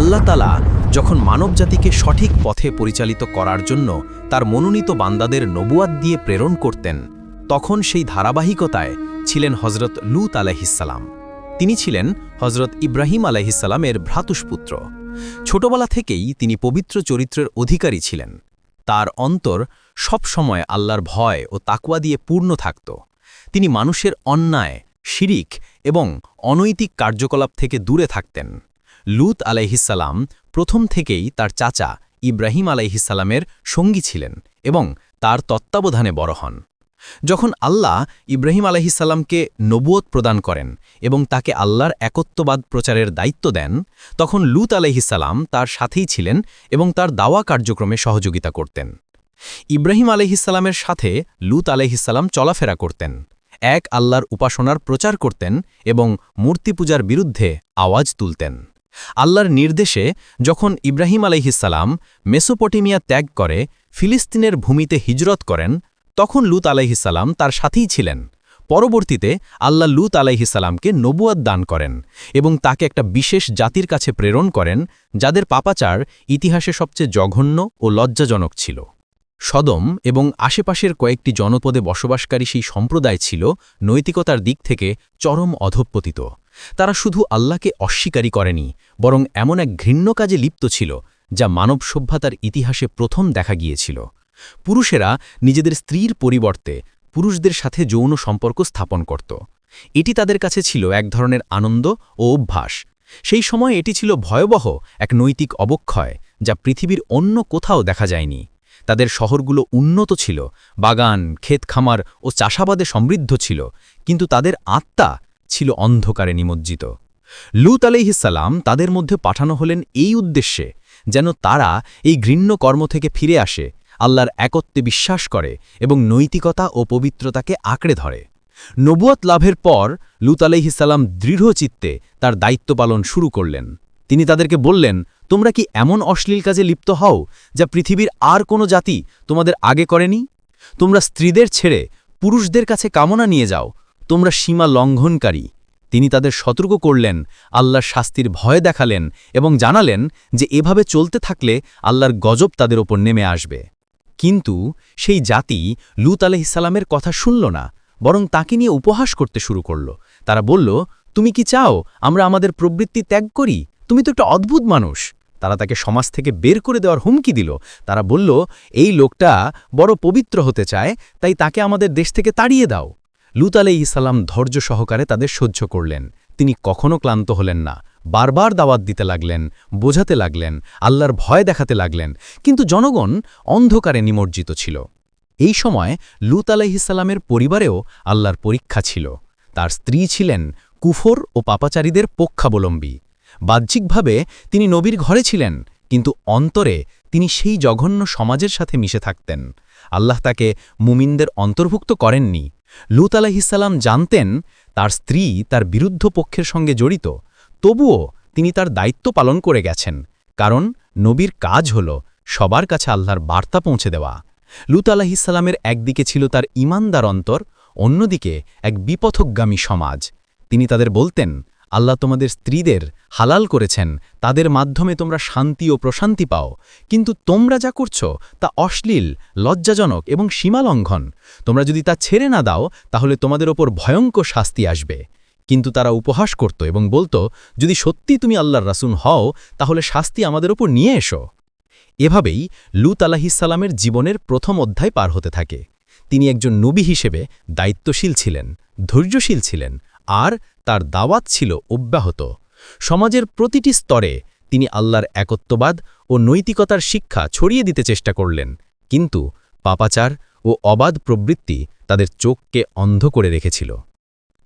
আল্লাহ তালা যখন মানবজাতিকে সঠিক পথে পরিচালিত করার জন্য তার মনোনীত বান্দাদের নবুয়াদ দিয়ে প্রেরণ করতেন, তখন সেই ধারাবাহিকতায় ছিলেন হজরত লুত আলাইহিসাল্লাম তিনি ছিলেন হজরত ইব্রাহিম আলাইহিসাল্লামের ভ্রাতুষ্পুত্র। ছোটবেলা থেকেই তিনি পবিত্র চরিত্রের অধিকারী ছিলেন। তার অন্তর সব সময় আল্লাহর ভয় ও তাকুয়া দিয়ে পূর্ণ থাকত। তিনি মানুষের অন্যায়, শিরিক এবং অনৈতিক কার্যকলাপ থেকে দূরে থাকতেন। লুত আলাইহিসাল্লাম প্রথম থেকেই তার চাচা ইব্রাহিম আলাইহিসাল্লামের সঙ্গী ছিলেন এবং তার তত্ত্বাবধানে বড় হন। যখন আল্লাহ ইব্রাহিম আলাইহিসাল্লামকে নবুয়ত প্রদান করেন এবং তাকে আল্লাহর একত্ববাদ প্রচারের দায়িত্ব দেন, তখন লুত আলাইহিসাল্লাম তার সাথেই ছিলেন এবং তার দাওয়া কার্যক্রমে সহযোগিতা করতেন। ইব্রাহিম আলাইহিসাল্লামের সাথে লুত আলাইহিসাল্লাম চলাফেরা করতেন, এক আল্লাহর উপাসনার প্রচার করতেন এবং মূর্তি পূজার বিরুদ্ধে আওয়াজ তুলতেন। আল্লাহর নির্দেশে যখন ইব্রাহিম আলাইহিসাল্লাম মেসোপটেমিয়া ত্যাগ করে, ফিলিস্তিনের ভূমিতে হিজরত করেন, তখন লুত আলাইহিসাল্লাম তার সাথেই ছিলেন। পরবর্তীতে আল্লাহ লুত আলাইহিসাল্লামকে নবুয়াদ দান করেন এবং তাকে একটা বিশেষ জাতির কাছে প্রেরণ করেন, যাদের পাপাচার ইতিহাসে সবচেয়ে জঘন্য ও লজ্জাজনক ছিল। সদম এবং আশেপাশের কয়েকটি জনপদে বসবাসকারী সেই সম্প্রদায় ছিল নৈতিকতার দিক থেকে চরম অধঃপতিত। তারা শুধু আল্লাহকে অস্বীকারী করেনি, বরং এমন এক ঘৃণ্য কাজে লিপ্ত ছিল, যা মানব সভ্যতার ইতিহাসে প্রথম দেখা গিয়েছিল। পুরুষেরা নিজেদের স্ত্রীর পরিবর্তে পুরুষদের সাথে যৌন সম্পর্ক স্থাপন করত। এটি তাদের কাছে ছিল এক ধরনের আনন্দ ও অভ্যাস। সেই সময় এটি ছিল ভয়াবহ এক নৈতিক অবক্ষয়, যা পৃথিবীর অন্য কোথাও দেখা যায়নি। তাদের শহরগুলো উন্নত ছিল, বাগান, ক্ষেত খামার ও চাষাবাদে সমৃদ্ধ ছিল, কিন্তু তাদের আত্মা ছিল অন্ধকারে নিমজ্জিত। লুত আলাইহিসাল্লাম তাদের মধ্যে পাঠানো হলেন এই উদ্দেশ্যে যেন তারা এই ঘৃণ্য কর্ম থেকে ফিরে আসে, আল্লাহর একত্বে বিশ্বাস করে এবং নৈতিকতা ও পবিত্রতাকে আঁকড়ে ধরে। নবুয়াত লাভের পর লুত আলাইহিসাল্লাম দৃঢ় চিত্তে তার দায়িত্ব পালন শুরু করলেন। তিনি তাদেরকে বললেন, তোমরা কি এমন অশ্লীল কাজে লিপ্ত হও যা পৃথিবীর আর কোনো জাতি তোমাদের আগে করেনি? তোমরা স্ত্রীদের ছেড়ে পুরুষদের কাছে কামনা নিয়ে যাও তোমরা সীমা লঙ্ঘনকারী। তিনি তাদের সতর্ক করলেন, আল্লাহর শাস্তির ভয় দেখালেন এবং জানালেন যে এভাবে চলতে থাকলে আল্লাহর গজব তাদের ওপর নেমে আসবে। কিন্তু সেই জাতি লুত আলহিসাল্লামের কথা শুনল না, বরং তাকে নিয়ে উপহাস করতে শুরু করল। তারা বলল, তুমি কি চাও আমরা আমাদের প্রবৃত্তি ত্যাগ করি? তুমি তো একটা অদ্ভুত মানুষ। তারা তাকে সমাজ থেকে বের করে দেওয়ার হুমকি দিল। তারা বলল, এই লোকটা বড় পবিত্র হতে চায়, তাই তাকে আমাদের দেশ থেকে তাড়িয়ে দাও। লুত আলাই ইসাল্লাম ধৈর্য সহকারে তাদের সহ্য করলেন। তিনি কখনো ক্লান্ত হলেন না। বারবার দাওয়াত দিতে লাগলেন, বোঝাতে লাগলেন, আল্লাহর ভয় দেখাতে লাগলেন। কিন্তু জনগণ অন্ধকারে নিমজ্জিত ছিল। এই সময় লুত আলাইহিসাল্লামের পরিবারেও আল্লাহর পরীক্ষা ছিল। তার স্ত্রী ছিলেন কুফর ও পাপাচারীদের পক্ষাবলম্বী। বাহ্যিকভাবে তিনি নবীর ঘরে ছিলেন, কিন্তু অন্তরে তিনি সেই জঘন্য সমাজের সাথে মিশে থাকতেন। আল্লাহ তাকে মুমিনদের অন্তর্ভুক্ত করেননি। লুত আলাহিসাল্লাম জানতেন তার স্ত্রী তার বিরুদ্ধ পক্ষের সঙ্গে জড়িত। তবুও তিনি তার দায়িত্ব পালন করে গেছেন। কারণ নবীর কাজ হল সবার কাছে আল্লাহর বার্তা পৌঁছে দেওয়া। লুত আলাহিসাল্লামের একদিকে ছিল তার ইমানদার অন্তর, অন্যদিকে এক বিপথকগামী সমাজ। তিনি তাদের বলতেন আল্লাহ তোমাদের স্ত্রীদের হালাল করেছেন, তাদের মাধ্যমে তোমরা শান্তি ও প্রশান্তি পাও। কিন্তু তোমরা যা করছ, তা অশ্লীল, লজ্জাজনক এবং সীমালঙ্ঘন। তোমরা যদি তা ছেড়ে না দাও, তাহলে তোমাদের ওপর ভয়ঙ্কর শাস্তি আসবে। কিন্তু তারা উপহাস করত এবং বলতো, যদি সত্যি তুমি আল্লাহর রাসুন হও, তাহলে শাস্তি আমাদের ওপর নিয়ে এসো। এভাবেই লুত আলাহিসাল্লামের জীবনের প্রথম অধ্যায় পার হতে থাকে। তিনি একজন নবী হিসেবে দায়িত্বশীল ছিলেন, ধৈর্যশীল ছিলেন আর তার দাওয়াত ছিল অব্যাহত। সমাজের প্রতিটি স্তরে তিনি আল্লাহর একত্ববাদ ও নৈতিকতার শিক্ষা ছড়িয়ে দিতে চেষ্টা করলেন, কিন্তু পাপাচার ও অবাধ প্রবৃত্তি তাদের চোখকে অন্ধ করে রেখেছিল।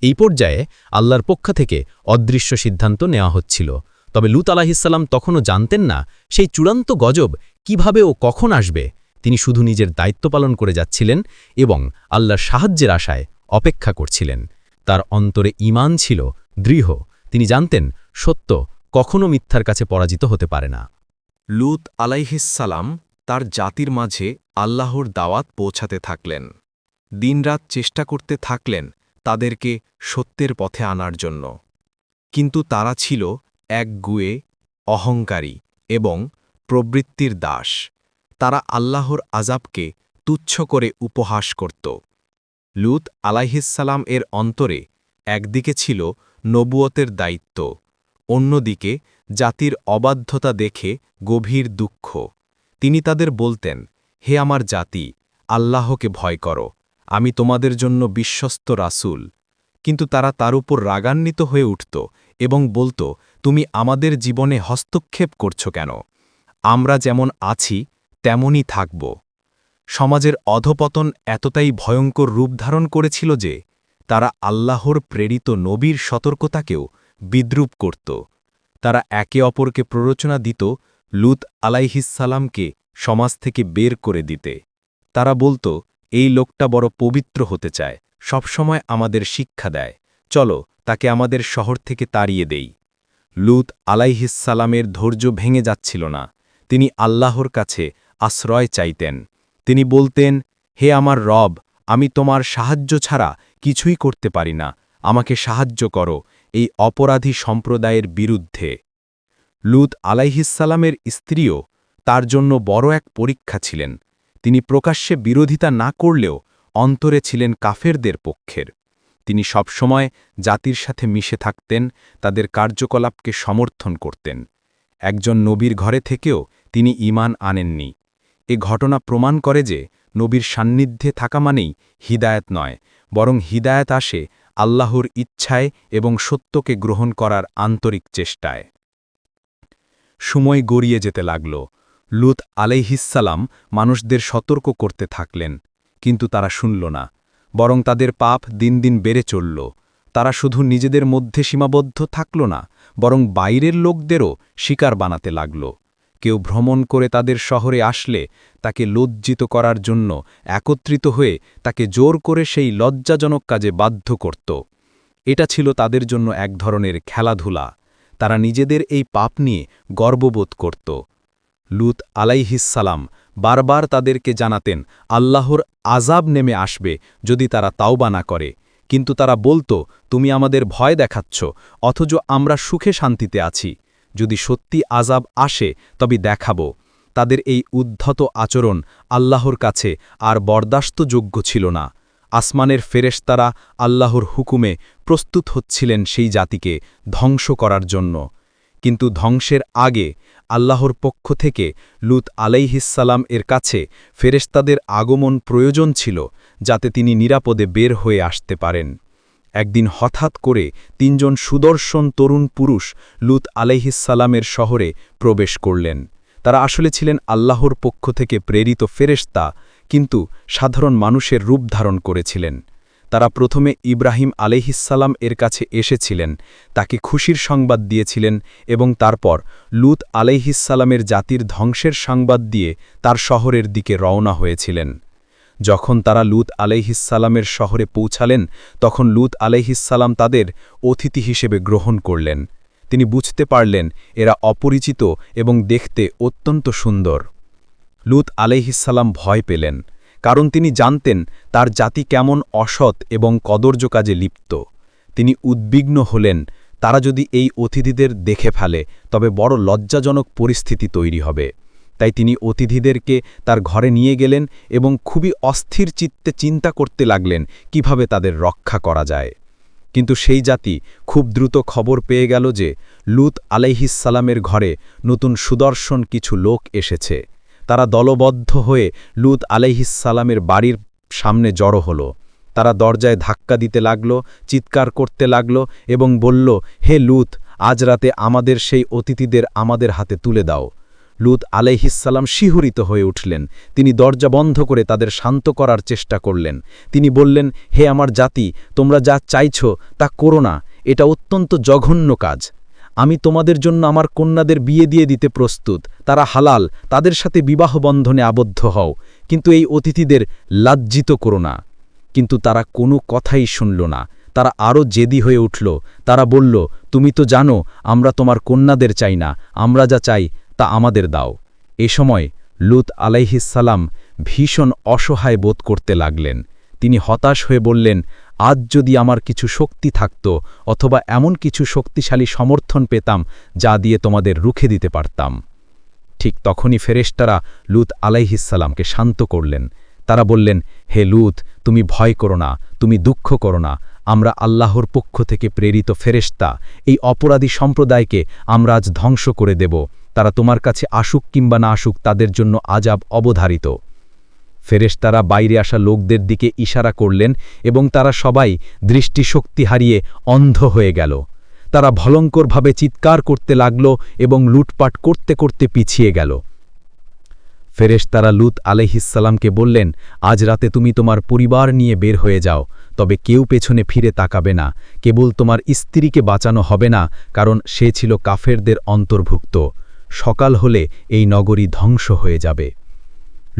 এই পর্যায়ে আল্লাহর পক্ষ থেকে অদৃশ্য সিদ্ধান্ত নেওয়া হচ্ছিল, তবে লুত আলাহিসাল্লাম তখনও জানতেন না সেই চূড়ান্ত গজব কীভাবে ও কখন আসবে। তিনি শুধু নিজের দায়িত্ব পালন করে যাচ্ছিলেন এবং আল্লাহর সাহায্যের আশায় অপেক্ষা করছিলেন। তার অন্তরে ইমান ছিল দৃঢ়। তিনি জানতেন, সত্য কখনও মিথ্যার কাছে পরাজিত হতে পারে না। লুত আলাইহিসালাম তার জাতির মাঝে আল্লাহর দাওয়াত পৌঁছাতে থাকলেন। দিনরাত চেষ্টা করতে থাকলেন তাদেরকে সত্যের পথে আনার জন্য। কিন্তু তারা ছিল এক গুয়ে অহংকারী এবং প্রবৃত্তির দাস। তারা আল্লাহর আজাবকে তুচ্ছ করে উপহাস করত। লুত আলাইহিসালাম এর অন্তরে একদিকে ছিল নবুয়তের দায়িত্ব, অন্যদিকে জাতির অবাধ্যতা দেখে গভীর দুঃখ। তিনি তাদের বলতেন, হে আমার জাতি, আল্লাহকে ভয় করো, আমি তোমাদের জন্য বিশ্বস্ত রাসূল। কিন্তু তারা তার উপর রাগান্বিত হয়ে উঠত এবং বলত, তুমি আমাদের জীবনে হস্তক্ষেপ করছ কেন? আমরা যেমন আছি, তেমনই থাকব। সমাজের অধপতন এতটাই ভয়ঙ্কর রূপ ধারণ করেছিল যে তারা আল্লাহর প্রেরিত নবীর সতর্কতাকেও বিদ্রুপ করত। তারা একে অপরকে প্ররোচনা দিত লুত আলাইহিসালামকে সমাজ থেকে বের করে দিতে। তারা বলতো, এই লোকটা বড় পবিত্র হতে চায়, সবসময় আমাদের শিক্ষা দেয়, চলো তাকে আমাদের শহর থেকে তাড়িয়ে দেই। লুত আলাইহিসালামের ধৈর্য ভেঙে যাচ্ছিল না, তিনি আল্লাহর কাছে আশ্রয় চাইতেন। তিনি বলতেন, হে আমার রব, আমি তোমার সাহায্য ছাড়া কিছুই করতে পারি না। আমাকে সাহায্য করো এই অপরাধী সম্প্রদায়ের বিরুদ্ধে। লুত আলাইহিসালামের স্ত্রীও তার জন্য বড় এক পরীক্ষা ছিলেন। তিনি প্রকাশ্যে বিরোধিতা না করলেও অন্তরে ছিলেন কাফেরদের পক্ষের। তিনি সবসময় জাতির সাথে মিশে থাকতেন, তাদের কার্যকলাপকে সমর্থন করতেন। একজন নবীর ঘরে থেকেও তিনি ঈমান আনেননি। এ ঘটনা প্রমাণ করে যে নবীর সান্নিধ্যে থাকা মানেই হিদায়ত নয়, বরং হিদায়ত আসে আল্লাহর ইচ্ছায় এবং সত্যকে গ্রহণ করার আন্তরিক চেষ্টায়। সময় গড়িয়ে যেতে লাগল। লুত আলাইহিসালাম মানুষদের সতর্ক করতে থাকলেন, কিন্তু তারা শুনল না, বরং তাদের পাপ দিন দিন বেড়ে চলল। তারা শুধু নিজেদের মধ্যে সীমাবদ্ধ থাকল না, বরং বাইরের লোকদেরও শিকার বানাতে লাগল। কেউ ভ্রমণ করে তাদের শহরে আসলে তাকে লজ্জিত করার জন্য একত্রিত হয়ে তাকে জোর করে সেই লজ্জাজনক কাজে বাধ্য করত। এটা ছিল তাদের জন্য এক ধরনের খেলাধুলা। তারা নিজেদের এই পাপ নিয়ে গর্ববোধ করত। লুত আলাইহিসালাম বারবার তাদেরকে জানাতেন, আল্লাহর আজাব নেমে আসবে যদি তারা তাওবা না করে। কিন্তু তারা বলতো, তুমি আমাদের ভয় দেখাচ্ছ, অথচ আমরা সুখে শান্তিতে আছি। যদি সত্যি আজাব আসে, তবে দেখাব। তাদের এই উদ্ধত আচরণ আল্লাহর কাছে আর বরদাস্তযোগ্য ছিল না। আসমানের ফেরেশতারা আল্লাহর হুকুমে প্রস্তুত হচ্ছিলেন সেই জাতিকে ধ্বংস করার জন্য। কিন্তু ধ্বংসের আগে আল্লাহর পক্ষ থেকে লুত আলাইহিসালাম এর কাছে ফেরেশতাদের আগমন প্রয়োজন ছিল, যাতে তিনি নিরাপদে বের হয়ে আসতে পারেন। একদিন হঠাৎ করে তিনজন সুদর্শন তরুণ পুরুষ লুত আলাইহিসালামের শহরে প্রবেশ করলেন। তারা আসলে ছিলেন আল্লাহর পক্ষ থেকে প্রেরিত ফেরেশতা, কিন্তু সাধারণ মানুষের রূপ ধারণ করেছিলেন। তারা প্রথমে ইব্রাহিম আলেহিসাল্লাম এর কাছে এসেছিলেন, তাকে খুশির সংবাদ দিয়েছিলেন এবং তারপর লুত আলেহিসাল্লামের জাতির ধ্বংসের সংবাদ দিয়ে তার শহরের দিকে রওনা হয়েছিলেন। যখন তারা লুত আলাইহিসাল্লামের শহরে পৌঁছালেন, তখন লুত আলাইহিসাল্লাম তাদের অতিথি হিসেবে গ্রহণ করলেন। তিনি বুঝতে পারলেন, এরা অপরিচিত এবং দেখতে অত্যন্ত সুন্দর। লুত আলাইহিসাল্লাম ভয় পেলেন, কারণ তিনি জানতেন তার জাতি কেমন অসৎ এবং কদর্য কাজে লিপ্ত। তিনি উদ্বিগ্ন হলেন, তারা যদি এই অতিথিদের দেখে ফেলে, তবে বড় লজ্জাজনক পরিস্থিতি তৈরি হবে। তাই তিনি অতিথিদেরকে তার ঘরে নিয়ে গেলেন এবং খুবই অস্থির চিত্তে চিন্তা করতে লাগলেন কীভাবে তাদের রক্ষা করা যায়। কিন্তু সেই জাতি খুব দ্রুত খবর পেয়ে গেল যে লুত আলাইহিসালামের ঘরে নতুন সুদর্শন কিছু লোক এসেছে। তারা দলবদ্ধ হয়ে লুত আলাইহিসালামের বাড়ির সামনে জড়ো হল। তারা দরজায় ধাক্কা দিতে লাগল, চিৎকার করতে লাগল এবং বলল, হে লুত, আজ রাতে আমাদের সেই অতিথিদের আমাদের হাতে তুলে দাও। লুত আলাইহিসাল্লাম শিহরিত হয়ে উঠলেন। তিনি দরজা বন্ধ করে তাদের শান্ত করার চেষ্টা করলেন। তিনি বললেন, হে আমার জাতি, তোমরা যা চাইছ তা করো না, এটা অত্যন্ত জঘন্য কাজ। আমি তোমাদের জন্য আমার কন্যাদের বিয়ে দিয়ে দিতে প্রস্তুত। তারা হালাল, তাদের সাথে বিবাহ বন্ধনে আবদ্ধ হও, কিন্তু এই অতিথিদের লাজ্জিত করো না। কিন্তু তারা কোনো কথাই শুনল না। তারা আরও জেদি হয়ে উঠল। তারা বলল, তুমি তো জানো, আমরা তোমার কন্যাদের চাই না। আমরা যা চাই তা আমাদের দাও। এ সময় লুত আলাইহিসাল্লাম ভীষণ অসহায় বোধ করতে লাগলেন। তিনি হতাশ হয়ে বললেন, আজ যদি আমার কিছু শক্তি থাকত অথবা এমন কিছু শক্তিশালী সমর্থন পেতাম যা দিয়ে তোমাদের রুখে দিতে পারতাম। ঠিক তখনই ফেরেশতারা লুত আলাইহিসাল্লামকে শান্ত করলেন। তারা বললেন, হে লুত, তুমি ভয় করো না, তুমি দুঃখ করো না। আমরা আল্লাহর পক্ষ থেকে প্রেরিত ফেরেশতা। এই অপরাধী সম্প্রদায়কে আমরা আজ ধ্বংস করে দেব। তারা তোমার কাছে আসুক কিংবা না আসুক, তাদের জন্য আজাব অবধারিত। ফেরেশতারা বাইরে আসা লোকদের দিকে ইশারা করলেন এবং তারা সবাই দৃষ্টিশক্তি হারিয়ে অন্ধ হয়ে গেল। তারা ভয়ঙ্করভাবে চিৎকার করতে লাগল এবং লুটপাট করতে করতে পিছিয়ে গেল। ফেরেশতারা লুত আলহিসাল্লামকে বললেন, আজ রাতে তুমি তোমার পরিবার নিয়ে বের হয়ে যাও, তবে কেউ পেছনে ফিরে তাকাবে না। কেবল তোমার স্ত্রীকে বাঁচানো হবে না, কারণ সে ছিল কাফেরদের অন্তর্ভুক্ত। সকাল হলে এই নগরী ধ্বংস হয়ে যাবে।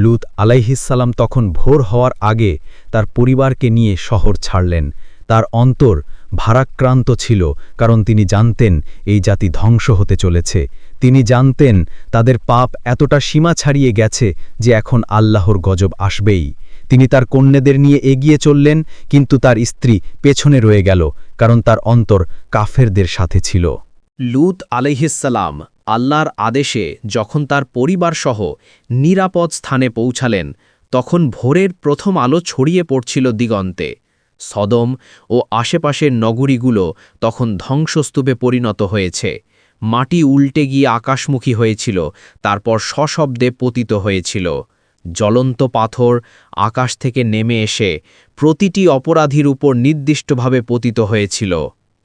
লুত আলাইহিসাল্লাম তখন ভোর হওয়ার আগে তার পরিবারকে নিয়ে শহর ছাড়লেন। তার অন্তর ভারাক্রান্ত ছিল, কারণ তিনি জানতেন এই জাতি ধ্বংস হতে চলেছে। তিনি জানতেন তাদের পাপ এতটা সীমা ছাড়িয়ে গেছে যে এখন আল্লাহর গজব আসবেই। তিনি তার কন্যাদের নিয়ে এগিয়ে চললেন, কিন্তু তার স্ত্রী পেছনে রয়ে গেল, কারণ তার অন্তর কাফেরদের সাথে ছিল। লুত আলাইহিসাল্লাম আল্লাহর আদেশে যখন তার পরিবারসহ নিরাপদ স্থানে পৌঁছালেন, তখন ভোরের প্রথম আলো ছড়িয়ে পড়ছিল দিগন্তে। সদম ও আশেপাশের নগরীগুলো তখন ধ্বংসস্তূপে পরিণত হয়েছে। মাটি উল্টে গিয়ে আকাশমুখী হয়েছিল, তারপর সশব্দে পতিত হয়েছিল। জ্বলন্ত পাথর আকাশ থেকে নেমে এসে প্রতিটি অপরাধীর উপর নির্দিষ্টভাবে পতিত হয়েছিল।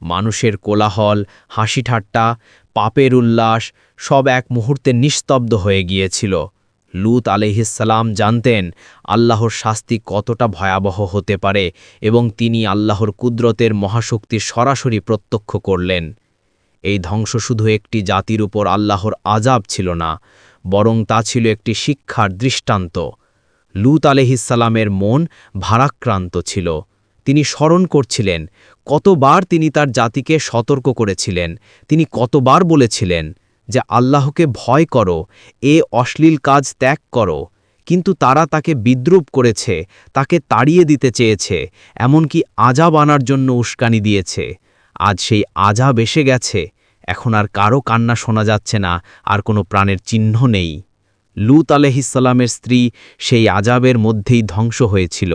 মানুষের কোলাহল হাসি ঠাট্টা পাপের উল্লাস সব এক মুহূর্তে নিস্তব্ধ হয়ে গিয়েছিল। লুত আলহিসাল্লাম জানতেন আল্লাহর শাস্তি কতটা ভয়াবহ হতে পারে এবং তিনি আল্লাহর কুদরতের মহাশক্তি সরাসরি প্রত্যক্ষ করলেন। এই ধ্বংস শুধু একটি জাতির উপর আল্লাহর আজাব ছিল না, বরং তা ছিল একটি শিক্ষার দৃষ্টান্ত। লুত আলহিসাল্লামের মন ভারাক্রান্ত ছিল। তিনি স্মরণ করছিলেন, কতবার তিনি তার জাতিকে সতর্ক করেছিলেন, তিনি কতবার বলেছিলেন যে আল্লাহকে ভয় করো, এ অশ্লীল কাজ ত্যাগ করো, কিন্তু তারা তাকে বিদ্রুপ করেছে, তাকে তাড়িয়ে দিতে চেয়েছে, এমনকি আজাব আনার জন্য উস্কানি দিয়েছে। আজ সেই আজাব এসে গেছে, এখন আর কারও কান্না শোনা যাচ্ছে না, আর কোনো প্রাণের চিহ্ন নেই। লুত আলহিসাল্লামের স্ত্রী সেই আজাবের মধ্যেই ধ্বংস হয়েছিল।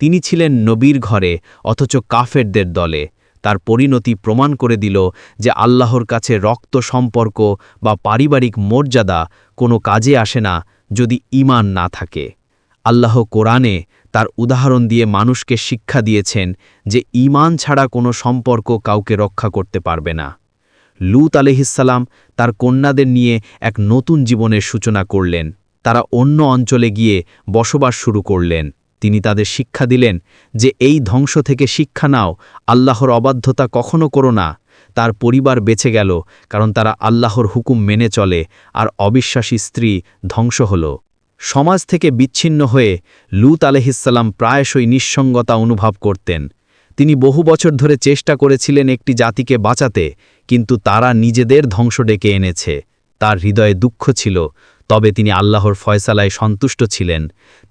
তিনি ছিলেন নবীর ঘরে, অথচ কাফেরদের দলে। তার পরিণতি প্রমাণ করে দিল যে আল্লাহর কাছে রক্ত সম্পর্ক বা পারিবারিক মর্যাদা কোনো কাজে আসে না যদি ইমান না থাকে। আল্লাহ কোরআনে তার উদাহরণ দিয়ে মানুষকে শিক্ষা দিয়েছেন যে ইমান ছাড়া কোনো সম্পর্ক কাউকে রক্ষা করতে পারবে না। লুত আলহিসাল্লাম তার কন্যাদের নিয়ে এক নতুন জীবনের সূচনা করলেন। তারা অন্য অঞ্চলে গিয়ে বসবাস শুরু করলেন। তিনি তাদের শিক্ষা দিলেন যে এই ধ্বংস থেকে শিক্ষা নাও, আল্লাহর অবাধ্যতা কখনো করো না। তার পরিবার বেঁচে গেল, কারণ তারা আল্লাহর হুকুম মেনে চলে, আর অবিশ্বাসী স্ত্রী ধ্বংস হল। সমাজ থেকে বিচ্ছিন্ন হয়ে লুত আলহিসাল্লাম প্রায়শই নিঃসঙ্গতা অনুভব করতেন। তিনি বহু বছর ধরে চেষ্টা করেছিলেন একটি জাতিকে বাঁচাতে, কিন্তু তারা নিজেদের ধ্বংস ডেকে এনেছে। তার হৃদয়ে দুঃখ ছিল তবে তিনি আল্লাহর ফয়সালায় সন্তুষ্ট ছিলেন।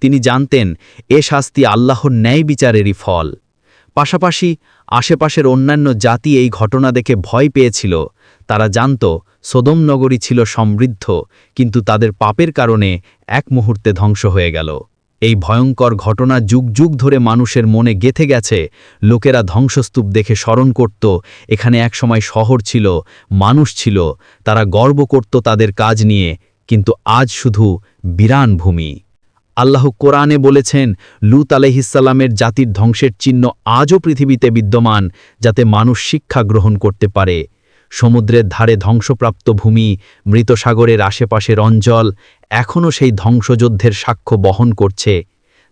তিনি জানতেন, এ শাস্তি আল্লাহর ন্যায় বিচারেরই ফল। পাশাপাশি আশেপাশের অন্যান্য জাতি এই ঘটনা দেখে ভয় পেয়েছিল। তারা জানত, সোদম নগরী ছিল সমৃদ্ধ, কিন্তু তাদের পাপের কারণে এক মুহূর্তে ধ্বংস হয়ে গেল। এই ভয়ঙ্কর ঘটনা যুগ যুগ ধরে মানুষের মনে গেথে গেছে। লোকেরা ধ্বংসস্তূপ দেখে স্মরণ করত, এখানে একসময় শহর ছিল, মানুষ ছিল, তারা গর্ব করত তাদের কাজ নিয়ে কিন্তু আজ শুধু বিরান ভূমি। আল্লাহ কোরআনে বলেছেন, লুত আলহিসাল্লামের জাতির ধ্বংসের চিহ্ন আজও পৃথিবীতে বিদ্যমান, যাতে মানুষ শিক্ষা গ্রহণ করতে পারে। সমুদ্রের ধারে ধ্বংসপ্রাপ্ত ভূমি, মৃত সাগরের আশেপাশের অঞ্চল, এখনও সেই ধ্বংসযুদ্ধের সাক্ষ্য বহন করছে।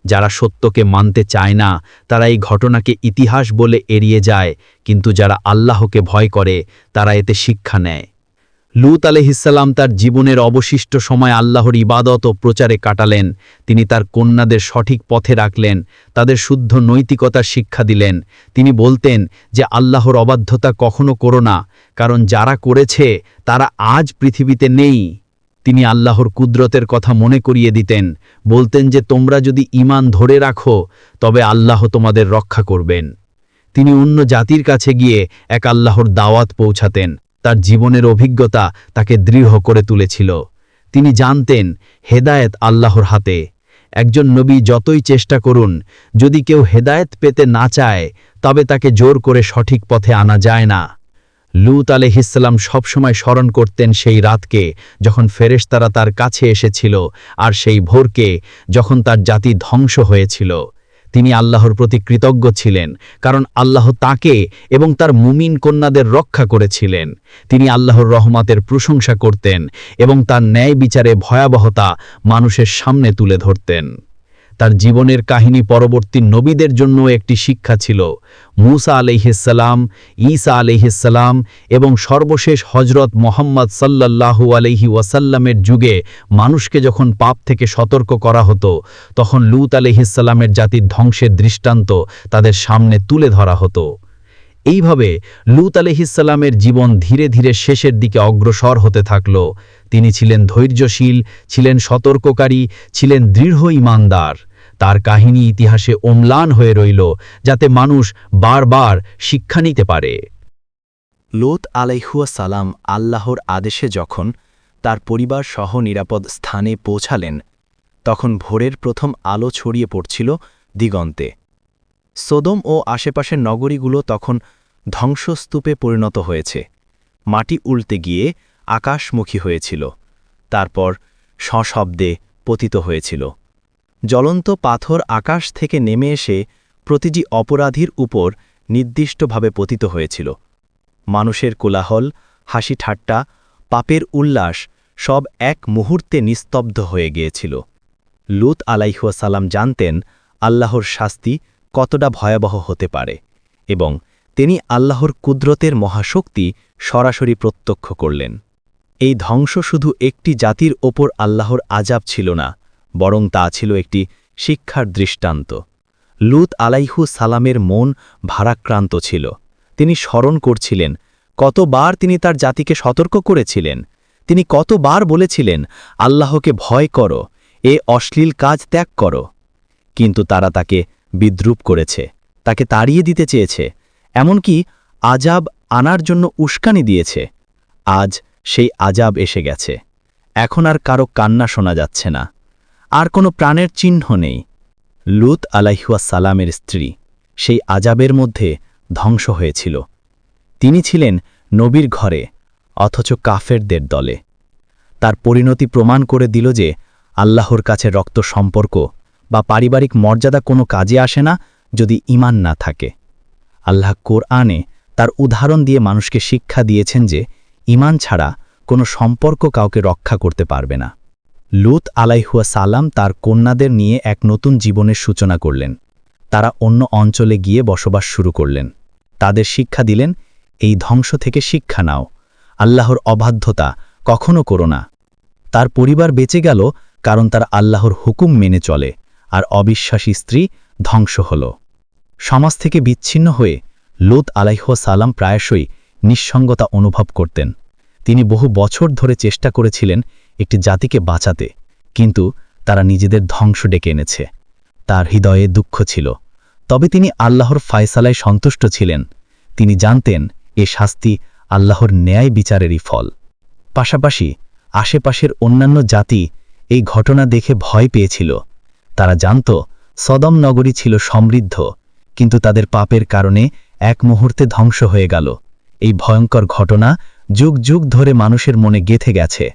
যারা সত্যকে মানতে চায় না, তারা এই ঘটনাকে ইতিহাস বলে এড়িয়ে যায়, কিন্তু যারা আল্লাহকে ভয় করে, তারা এতে শিক্ষা নেয়। লুত আলহিসাল্লাম তার জীবনের অবশিষ্ট সময় আল্লাহর ইবাদত ও প্রচারে কাটালেন। তিনি তার কন্যাদের সঠিক পথে রাখলেন, তাদের শুদ্ধ নৈতিকতার শিক্ষা দিলেন। তিনি বলতেন যে, আল্লাহর অবাধ্যতা কখনো করো না, কারণ যারা করেছে, তারা আজ পৃথিবীতে নেই। তিনি আল্লাহর কুদরতের কথা মনে করিয়ে দিতেন, বলতেন যে, তোমরা যদি ইমান ধরে রাখো, তবে আল্লাহ তোমাদের রক্ষা করবেন। তিনি অন্য জাতির কাছে গিয়ে এক আল্লাহর দাওয়াত পৌঁছাতেন। তার জীবনের অভিজ্ঞতা তাকে দৃঢ় করে তুলেছিল। তিনি জানতেন, হেদায়েত আল্লাহর হাতে। একজন নবী যতই চেষ্টা করুন, যদি কেউ হেদায়েত পেতে না চায়, তবে তাকে জোর করে সঠিক পথে আনা যায় না। লুত আলহিসাল্লাম সবসময় স্মরণ করতেন সেই রাতকে, যখন ফেরেশতারা তার কাছে এসেছিল, আর সেই ভোরকে, যখন তার জাতি ধ্বংস হয়েছিল। তিনি আল্লাহর প্রতি কৃতজ্ঞ ছিলেন, কারণ আল্লাহ তাকে এবং তার মুমিন কন্যাদের রক্ষা করেছিলেন। তিনি আল্লাহর রহমাতের প্রশংসা করতেন এবং তার ন্যায় বিচারে ভয়াবহতা মানুষের সামনে তুলে ধরতেন। তার জীবনের কাহিনী পরবর্তী নবীদের জন্য একটি শিক্ষা ছিল। মুসা আলহিসাল্লাম ঈসা আলহিসাল্লাম এবং সর্বশেষ হজরত মোহাম্মদ সাল্লাল্লাহু আলহি ওয়াসাল্লামের যুগে মানুষকে যখন পাপ থেকে সতর্ক করা হতো, তখন লুত আলহিসাল্লামের জাতির ধ্বংসের দৃষ্টান্ত তাদের সামনে তুলে ধরা হতো। এইভাবে লুত আলহিসাল্লামের জীবন ধীরে ধীরে শেষের দিকে অগ্রসর হতে থাকল। তিনি ছিলেন ধৈর্যশীল, ছিলেন সতর্ককারী, ছিলেন দৃঢ় ইমানদার। তার কাহিনী ইতিহাসে অম্লান হয়ে রইল, যাতে মানুষ বারবার শিক্ষা নিতে পারে। লোত আলাইহুয়া সালাম আল্লাহর আদেশে যখন তার পরিবার সহ নিরাপদ স্থানে পৌঁছালেন, তখন ভোরের প্রথম আলো ছড়িয়ে পড়ছিল দিগন্তে। সোদম ও আশেপাশের নগরীগুলো তখন ধ্বংসস্তূপে পরিণত হয়েছে। মাটি উল্টে গিয়ে আকাশমুখী হয়েছিল। তারপর সশব্দে পতিত হয়েছিল। জ্বলন্ত পাথর আকাশ থেকে নেমে এসে প্রতিটি অপরাধীর উপর নির্দিষ্টভাবে পতিত হয়েছিল। মানুষের কোলাহল, হাসি ঠাট্টা, পাপের উল্লাস সব এক মুহূর্তে নিস্তব্ধ হয়ে গিয়েছিল। লুত আলাইহুয়াসাল্লাম জানতেন আল্লাহর শাস্তি কতটা ভয়াবহ হতে পারে এবং তিনি আল্লাহর কুদরতের মহাশক্তি সরাসরি প্রত্যক্ষ করলেন। এই ধ্বংস শুধু একটি জাতির ওপর আল্লাহর আজাব ছিল না বরং তা ছিল একটি শিক্ষার দৃষ্টান্ত। লুত আলাইহু সালামের মন ভারাক্রান্ত ছিল। তিনি স্মরণ করছিলেন, কতবার তিনি তার জাতিকে সতর্ক করেছিলেন? তিনি কতবার বলেছিলেন, আল্লাহকে ভয় করো, এ অশ্লীল কাজ ত্যাগ করো। কিন্তু তারা তাকে বিদ্রুপ করেছে, তাকে তাড়িয়ে দিতে চেয়েছে। এমনকি আজাব আনার জন্য উস্কানি দিয়েছে। আজ সেই আজাব এসে গেছে। এখন আর কারও কান্না শোনা যাচ্ছে না। আর কোনো প্রাণের চিহ্ন নেই। লুত আলাইহুয়া সালামের স্ত্রী সেই আজাবের মধ্যে ধ্বংস হয়েছিল। তিনি ছিলেন নবীর ঘরে, অথচ কাফেরদের দলে। তার পরিণতি প্রমাণ করে দিল যে আল্লাহর কাছে রক্ত সম্পর্ক বা পারিবারিক মর্যাদা কোনো কাজে আসে না যদি ইমান না থাকে। আল্লাহ কোরআনে তার উদাহরণ দিয়ে মানুষকে শিক্ষা দিয়েছেন যে ইমান ছাড়া কোনো সম্পর্ক কাউকে রক্ষা করতে পারবে না। লুত আলাইহুয়া সালাম তার কন্যাদের নিয়ে এক নতুন জীবনের সূচনা করলেন। তারা অন্য অঞ্চলে গিয়ে বসবাস শুরু করলেন। তাদের শিক্ষা দিলেন, এই ধ্বংস থেকে শিক্ষা নাও। আল্লাহর অবাধ্যতা কখনো করো না। তার পরিবার বেঁচে গেল, কারণ তার আল্লাহর হুকুম মেনে চলে, আর অবিশ্বাসী স্ত্রী ধ্বংস হল। সমাজ থেকে বিচ্ছিন্ন হয়ে লুত আলাইহুয়া সালাম প্রায়শই নিঃসঙ্গতা অনুভব করতেন। তিনি বহু বছর ধরে চেষ্টা করেছিলেন একটি জাতিকে বাঁচাতে, কিন্তু তারা নিজেদের ধ্বংস ডেকে এনেছে। তার হৃদয়ে দুঃখ ছিল। তবে তিনি আল্লাহর ফায়সালায় সন্তুষ্ট ছিলেন। তিনি জানতেন, এ শাস্তি আল্লাহর ন্যায় বিচারেরই ফল। পাশাপাশি আশেপাশের অন্যান্য জাতি এই ঘটনা দেখে ভয় পেয়েছিল। তারা জানত, সদম নগরী ছিল সমৃদ্ধ, কিন্তু তাদের পাপের কারণে এক মুহূর্তে ধ্বংস হয়ে গেল। এই ভয়ঙ্কর ঘটনা যুগ যুগ ধরে মানুষের মনে গেথে গেছে।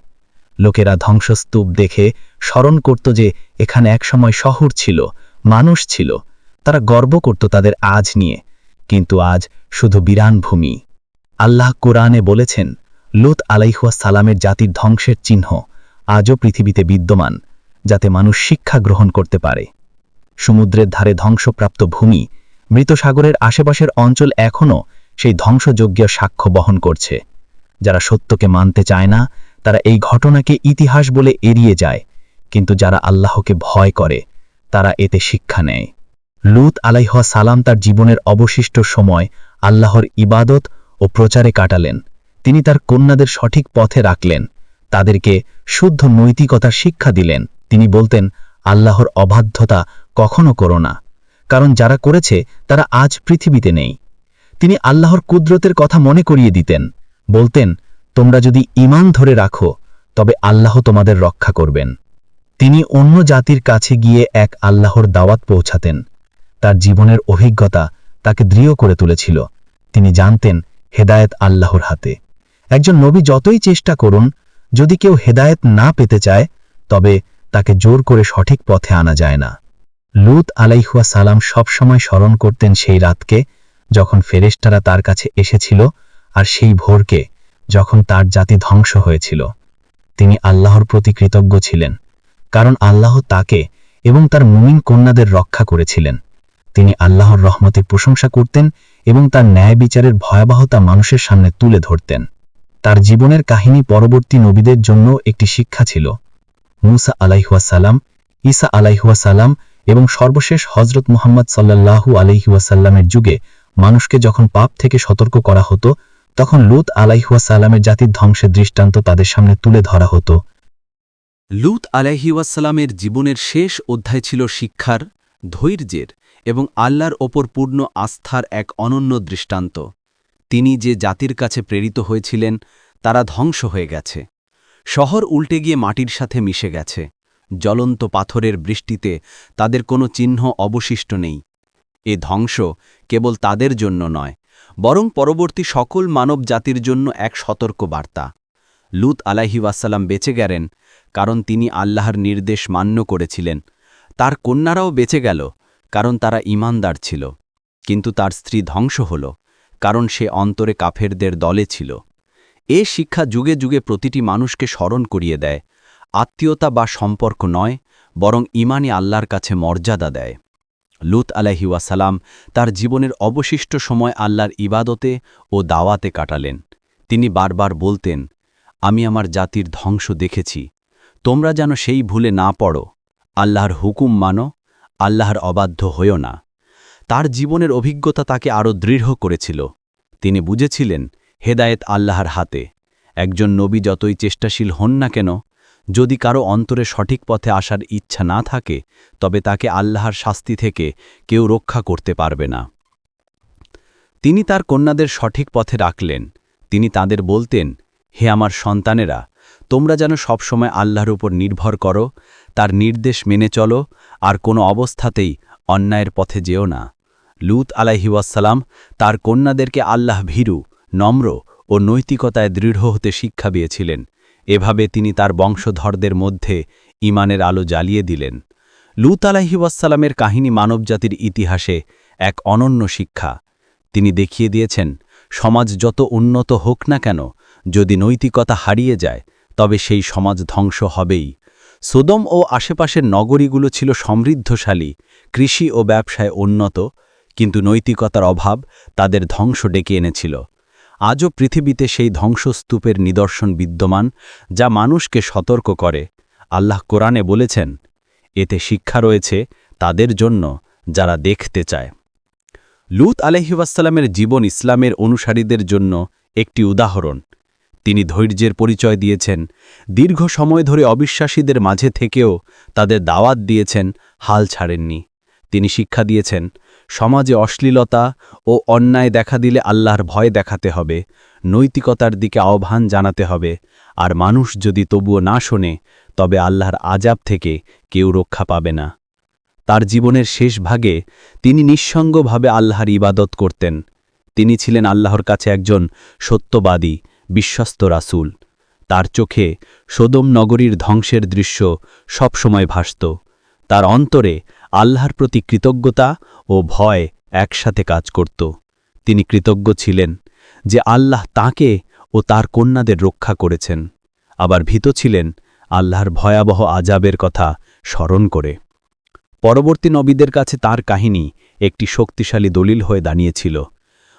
লোকেরা ধ্বংসস্তূপ দেখে স্মরণ করত যে এখানে একসময় শহর ছিল, মানুষ ছিল। তারা গর্ব করত তাদের আজ নিয়ে। কিন্তু আজ শুধু বিরান ভূমি। আল্লাহ কোরআনে বলেছেন, লুত আলাইহুয়া সালামের জাতির ধ্বংসের চিহ্ন আজও পৃথিবীতে বিদ্যমান, যাতে মানুষ শিক্ষা গ্রহণ করতে পারে। সমুদ্রের ধারে ধ্বংসপ্রাপ্ত ভূমি মৃত সাগরের আশেপাশের অঞ্চল এখনও সেই ধ্বংসযজ্ঞের সাক্ষ্য বহন করছে। যারা সত্যকে মানতে চায় না তারা এই ঘটনাকে ইতিহাস বলে এড়িয়ে যায়, কিন্তু যারা আল্লাহকে ভয় করে, তারা এতে শিক্ষা নেয়। লুত আলাইহা সালাম তার জীবনের অবশিষ্ট সময় আল্লাহর ইবাদত ও প্রচারে কাটালেন। তিনি তার কন্যাদের সঠিক পথে রাখলেন, তাদেরকে শুদ্ধ নৈতিকতার শিক্ষা দিলেন। তিনি বলতেন, আল্লাহর অবাধ্যতা কখনো করো না, কারণ যারা করেছে, তারা আজ পৃথিবীতে নেই। তিনি আল্লাহর কুদরতের কথা মনে করিয়ে দিতেন, বলতেন তোমরা যদি ঈমান ধরে রাখো, তবে আল্লাহ তোমাদের রক্ষা করবেন। তিনি অন্য জাতির কাছে গিয়ে এক আল্লাহর দাওয়াত পৌঁছাতেন। তার জীবনের অভিজ্ঞতা তাকে দৃঢ় করে তুলেছিল। তিনি জানতেন হেদায়েত আল্লাহর হাতে। একজন নবী যতই চেষ্টা করুন, যদি কেউ হেদায়েত না পেতে চায়, তবে তাকে জোর করে সঠিক পথে আনা যায় না। লুত আলাইহুয়া সালাম সবসময় স্মরণ করতেন সেই রাতকে, যখন ফেরেশতারা তার কাছে এসেছিল আর সেই ভোরকে যখন তার জাতি ধ্বংস হয়েছিল, তিনি আল্লাহর প্রতি কৃতজ্ঞ ছিলেন, কারণ আল্লাহ তাকে এবং তার মুমিন কন্যাদের রক্ষা করেছিলেন। তিনি আল্লাহর রহমতের প্রশংসা করতেন এবং তার ন্যায় বিচারের ভয়াবহতা মানুষের সামনে তুলে ধরতেন। তার জীবনের কাহিনী পরবর্তী নবীদের জন্য একটি শিক্ষা ছিল। মুসা আলাইহুয়াসাল্লাম ঈসা আলাইহুয়াসাল্লাম এবং সর্বশেষ হজরত মুহাম্মদ সাল্লাল্লাহু আলাইহুয়াসাল্লামের যুগে মানুষকে যখন পাপ থেকে সতর্ক করা হতো তখন লুত আলাইহুয়াসাল্লামের জাতির ধ্বংসের দৃষ্টান্ত তাদের সামনে তুলে ধরা হতো। লুত আলাইহিওয়াসালামের জীবনের শেষ অধ্যায় ছিল শিক্ষার, ধৈর্যের এবং আল্লাহর ওপর পূর্ণ আস্থার এক অনন্য দৃষ্টান্ত। তিনি যে জাতির কাছে প্রেরিত হয়েছিলেন, তারা ধ্বংস হয়ে গেছে। শহর উল্টে গিয়ে মাটির সাথে মিশে গেছে। জ্বলন্ত পাথরের বৃষ্টিতে তাদের কোনো চিহ্ন অবশিষ্ট নেই। এ ধ্বংস কেবল তাদের জন্য নয় বরং পরবর্তী সকল মানব জাতির জন্য এক সতর্ক বার্তা লুত আলাহি ওয়াসাল্লাম বেঁচে গেলেন, কারণ তিনি আল্লাহর নির্দেশ মান্য করেছিলেন। তার কন্যারাও বেঁচে গেল, কারণ তারা ইমানদার ছিল। কিন্তু তার স্ত্রী ধ্বংস হল, কারণ সে অন্তরে কাফেরদের দলে ছিল। এ শিক্ষা যুগে যুগে প্রতিটি মানুষকে স্মরণ করিয়ে দেয়। আত্মীয়তা বা সম্পর্ক নয়, বরং ইমানি আল্লাহর কাছে মর্যাদা দেয়। লুত আলাহি ওয়াসালাম তার জীবনের অবশিষ্ট সময় আল্লাহর ইবাদতে ও দাওয়াতে কাটালেন। তিনি বারবার বলতেন, আমি আমার জাতির ধ্বংস দেখেছি। তোমরা যেন সেই ভুলে না পড়ো। আল্লাহর হুকুম মানো, আল্লাহর অবাধ্য হইও না। তার জীবনের অভিজ্ঞতা তাকে আরও দৃঢ় করেছিল। তিনি বুঝেছিলেন, হেদায়েত আল্লাহর হাতে। একজন নবী যতই চেষ্টাশীল হন না কেন যদি কারও অন্তরে সঠিক পথে আসার ইচ্ছা না থাকে, তবে তাকে আল্লাহর শাস্তি থেকে কেউ রক্ষা করতে পারবে না। তিনি তার কন্যাদের সঠিক পথে রাখলেন তিনি তাদের বলতেন, হে আমার সন্তানেরা, তোমরা যেন সবসময় আল্লাহর উপর নির্ভর করো, তার নির্দেশ মেনে চলো, আর কোনো অবস্থাতেই অন্যায়ের পথে যেও না। লুত আলাইহিওয়াসালাম তার কন্যাদেরকে আল্লাহ ভীরু, নম্র ও নৈতিকতায় দৃঢ় হতে শিক্ষা দিয়েছিলেন। এভাবে তিনি তার বংশধরদের মধ্যে ইমানের আলো জ্বালিয়ে দিলেন। লুত আলাহিওয়াসালামের কাহিনী মানবজাতির ইতিহাসে এক অনন্য শিক্ষা। তিনি দেখিয়ে দিয়েছেন, সমাজ যত উন্নত হোক না কেন, যদি নৈতিকতা হারিয়ে যায়, তবে সেই সমাজ ধ্বংস হবেই। সোদম ও আশেপাশের নগরীগুলো ছিল সমৃদ্ধশালী, কৃষি ও ব্যবসায় উন্নত, কিন্তু নৈতিকতার অভাব তাদের ধ্বংস ডেকে এনেছিল। আজও পৃথিবীতে সেই ধ্বংসস্তূপের নিদর্শন বিদ্যমান, যা মানুষকে সতর্ক করে। আল্লাহ কোরআনে বলেছেন, এতে শিক্ষা রয়েছে তাদের জন্য, যারা দেখতে চায়। লুত আলহিউসালামের জীবন ইসলামের অনুসারীদের জন্য একটি উদাহরণ। তিনি ধৈর্যের পরিচয় দিয়েছেন, দীর্ঘ সময় ধরে অবিশ্বাসীদের মাঝে থেকেও তাদের দাওয়াত দিয়েছেন, হাল ছাড়েননি। তিনি শিক্ষা দিয়েছেন সমাজে অশ্লীলতা ও অন্যায় দেখা দিলে আল্লাহর ভয় দেখাতে হবে, নৈতিকতার দিকে আহ্বান জানাতে হবে, আর মানুষ যদি তবুও না শোনে, তবে আল্লাহর আজাব থেকে কেউ রক্ষা পাবে না। তার জীবনের শেষ ভাগে তিনি নিঃসঙ্গভাবে আল্লাহর ইবাদত করতেন। তিনি ছিলেন আল্লাহর কাছে একজন সত্যবাদী, বিশ্বস্ত রাসূল। তার চোখে সোদম নগরীর ধ্বংসের দৃশ্য সবসময় ভাসত। তার অন্তরে আল্লাহর প্রতি কৃতজ্ঞতা ও ভয় একসাথে কাজ করত। তিনি কৃতজ্ঞ ছিলেন যে আল্লাহ তাকে ও তার কন্যাদের রক্ষা করেছেন। আবার ভীত ছিলেন আল্লাহর ভয়াবহ আজাবের কথা স্মরণ করে। পরবর্তী নবীদের কাছে তার কাহিনী একটি শক্তিশালী দলিল হয়ে দাঁড়িয়েছিল।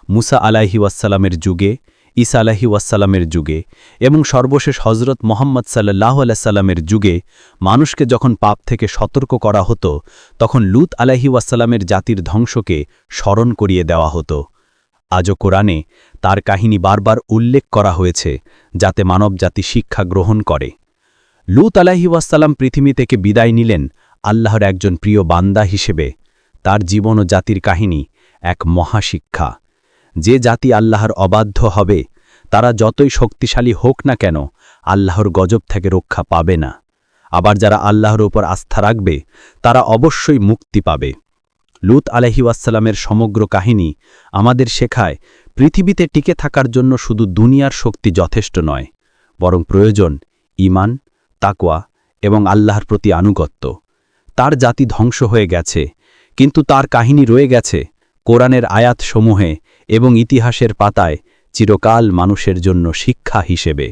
মুসা আলাহি ওয়াসালামের যুগে ঈসা আলাহি ওয়াসালামের যুগে এবং সর্বশেষ হজরত মোহাম্মদ সাল্লাহ আলাইসাল্লামের যুগে মানুষকে যখন পাপ থেকে সতর্ক করা হতো, তখন লুত আলাহি ওয়াসালামের জাতির ধ্বংসকে স্মরণ করিয়ে দেওয়া হতো। আজও কোরআনে তার কাহিনী বারবার উল্লেখ করা হয়েছে, যাতে মানবজাতি শিক্ষা গ্রহণ করে। লুত আলাহি ওয়াসালাম পৃথিবী থেকে বিদায় নিলেন আল্লাহর একজন প্রিয় বান্দা হিসেবে। তার জীবন ও জাতির কাহিনী এক মহাশিক্ষা। যে জাতি আল্লাহর অবাধ্য হবে, তারা যতই শক্তিশালী হোক না কেন, আল্লাহর গজব থেকে রক্ষা পাবে না। আবার যারা আল্লাহর উপর আস্থা রাখবে, তারা অবশ্যই মুক্তি পাবে। লুত আলহিউসালামের সমগ্র কাহিনী আমাদের শেখায়, পৃথিবীতে টিকে থাকার জন্য শুধু দুনিয়ার শক্তি যথেষ্ট নয়, বরং প্রয়োজন ইমান তাকওয়া এবং আল্লাহর প্রতি আনুগত্য। তার জাতি ধ্বংস হয়ে গেছে, কিন্তু তার কাহিনী রয়ে গেছে। কোরআনের আয়াতসমূহে এবং ইতিহাসের পাতায় চিরকাল মানুষের জন্য শিক্ষা হিসেবে।